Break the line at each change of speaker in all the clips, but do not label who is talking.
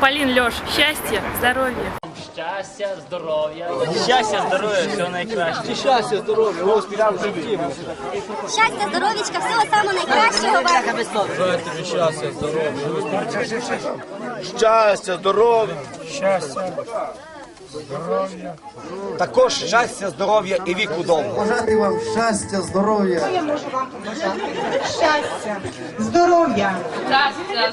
Полин, Леш, счастья, здоровья.
Щастя, здоров'я. Щастя, здоров'я, всього найкраще.
Щастя, здоров'я, в житті.
Щастя, здоров'ячка, всього самого найкращого вам.
Бажаю тобі щастя, здоров'я, Щастя, здоров'я. Щастя. Здоров'я. Також щастя, здоров'я і віку довго.
Бажати вам щастя, здоров'я.
щастя, здоров'я.
Счастья,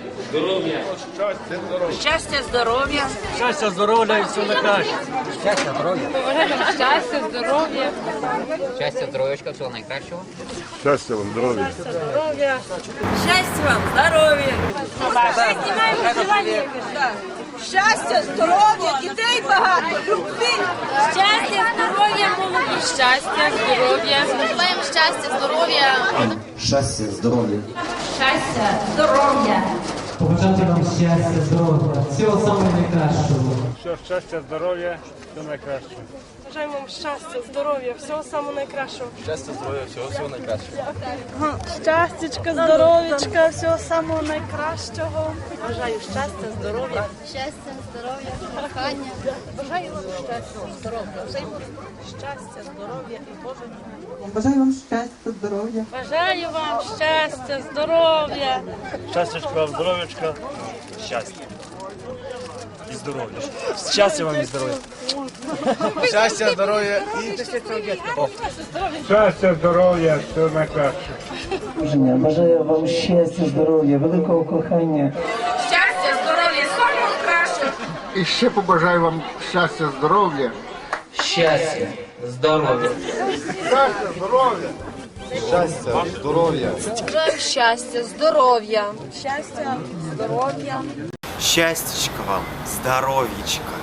і все найкраще.
Счастья, здоровья.
Щастя, здоров'ячка, всього найкращого.
Щастя вам, здоров'я.
Щастя вам, здоров'я. Щастя, здоров'я, дітей багато, любви.
Счастья, здоровья, молоді. Счастья, здоровья.
Бажаємо щастя, здоров'я.
Щастя, здоров'я.
Щастя, здоров'я.
Побажати вам щастя, здоров'я, всього самого найкращого.
Щастя, здоров'я, все найкраще.
Бажаємо вам щастя, здоров'я, всього самого найкращого.
Щастя, здоров'я, всього, всього найкращого.
Щастячка, здоров'ячка, всього самого найкращого. Бажаю щастя, здоров'я.
Щастя, здоров'я, кохання. Бажаю вам щастя, здоров'я.
Щастя, здоров'я і Боже.
Бажаю вам щастя, здоров'я.
Бажаю вам щастя, здоров'я.
Щастячка, здоров'ячка, щастя. І здоров'я. Щастя вам і здоров'я. Щастя, здоров'я і...
Щастя, здоров'я, все найкраще.
Бажаю вам щастя, здоров'я, великого кохання.
Щастя, здоров'я, самого кращого.
І ще побажаю вам щастя, здоров'я.
Щастя, здоров'я.
Щастя, здоров'я. Щастя, здоров'я.
Щастя, здоров'я. Щастя, здоров'я.
Счастьечка вам, здоровьечка.